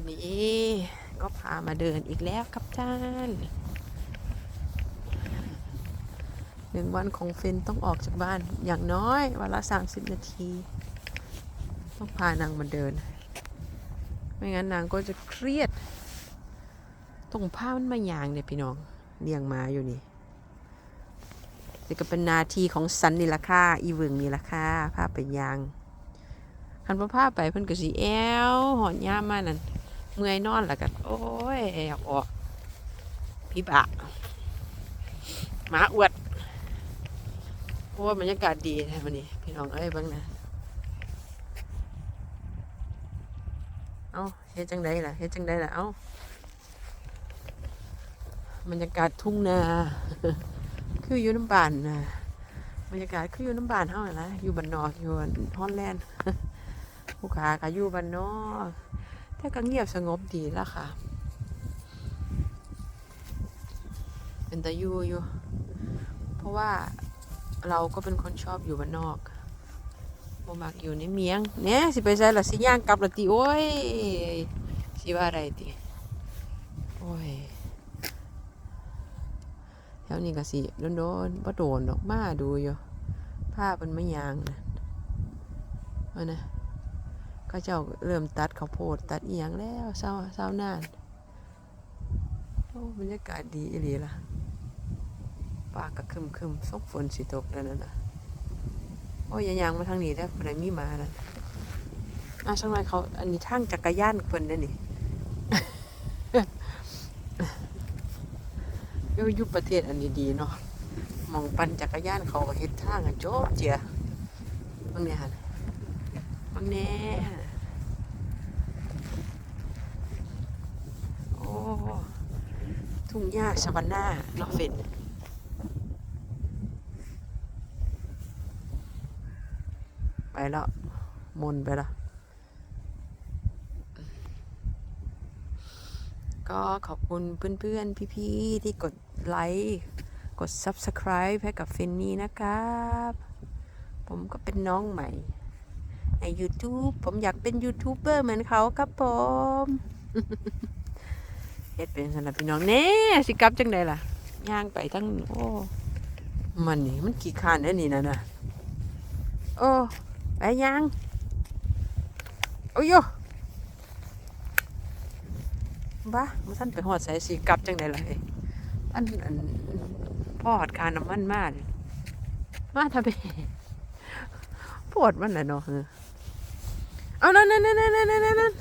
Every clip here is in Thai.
วันนี้ก็พามาเดินอีกแล้วครับท่านหนึ่งวันของเฟนต้องออกจากบ้านอย่างน้อยวันละสามสิบนาที ต้องพานางมาเดิน ไม่งั้นนางก็จะเครียดตรงผ้ามันมาอย่างเนี่ยพี่น้องเลี้ยงมาอยู่นี่นี่ก็เป็นนาทีของสันนี่ละค่ะอีเวงนี่ละค่ะภาพเป็นยางคันพ่อพาไปเพิ่นก็สิแอวหอนยามานั่น เมื่อยนอนแล้วกัน โอ้ยอยากออกพี่บะหมาอวดโอ้ยบรรยากาศดีแท้วันนี้ พี่น้องเอ้ยบิ่งนะเอาเฮ็ดจังไดล่ะเฮ็ดจังไดล่ะเอ้าบรรยากาศทุ่งนาคืออยู่น้ำบานนะบรรยากาศคืออยู่น้ำบานเฮานั่นล่ะอยู่บ้านนอกอยู่ฮอนแลนด์ผู้ค้าก็อยู่บ้านนอก แต่ก็เงียบสงบดีแล้วค่ะ เป็นตาอยู่อยู่ เพราะว่าเราก็เป็นคนชอบอยู่บ้านนอกบ่มักอยู่ในเมียงเนี่ยสิไปใส่ละสิย่างกลับละติโอ้ยสิว่าอะไรติโอ้ยแถวนี้ก็สิโดนๆบ่โดนดอกมาดูอยู่ผ้าเป็นไม่ยางนะว่านะ ก็เจ้าเริ่มตัดข้าวโพดตัดเอียงแล้วเศร้าเศร้านานโอ้บรรยากาศดีอีหลีล่ะปากก็คึมคึมๆซกฝนสิตกแล้วนั่นน่ะโอ้ยยายางมาทางนี้แล้วคนไหนมีมานั่นอะช่างไรเขาอันนี้ทางจักรยานเพิ่นนี่ยวอยู่ประเทศอันนี้ดีเนาะมองปั่นจักรยานเขาก็เฮ็ดทางอะโจ๊บเจียบางเนี่ยหั่น บังแน่โอ้ทุ่งหญ้าสวรรค์หน้าเนาะเฟนไปแล้วมนไปแล้วก็ขอบคุณเพื่อนๆ พี่ๆ ที่กดไลค์กด Subscribe ให้กับเฟนนี่นะครับ ผมก็เป็นน้องใหม่ ใน YouTube ผมอยากเป็นยูทูบเบอร์เหมือนเขาครับผมเฮ็ดเป็นสำหรับพี่น้องเน่สิกลับจังไดล่ะย่างไปทั้งโอ้มันนี่มันขี้ขานได้นี่นะน่ะโอ้ไปย่างโอ้ยโยบ้ามาท่านไปหอดใส่สีกลับจังไดล่ะเอ้ยท่านอันพอดคาน้ำมันมาเลยมาทำไมปวดมันแหละเนาะ เอานั่นนั่นนั่นนั่นนั่นนั่นนั่น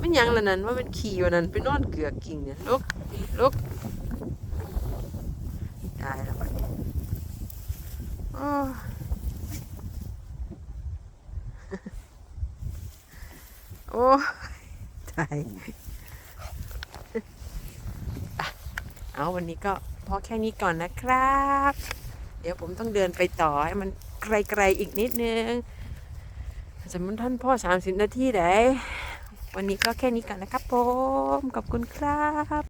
มันยังละนั่นว่ามันขี่วันนั้นไปนอนเกือกกิ่งเนี่ยลุกลุกตายแล้วบัดนี้โอ้โอ้ตายเอาวันนี้ก็พอแค่นี้ก่อนนะครับ เดี๋ยวผมต้องเดินไปต่อให้มันไกลๆอีกนิดนึง สมมติท่านพ่อสามสิบนาทีได้วันนี้ก็แค่นี้กันนะครับผม ขอบคุณครับ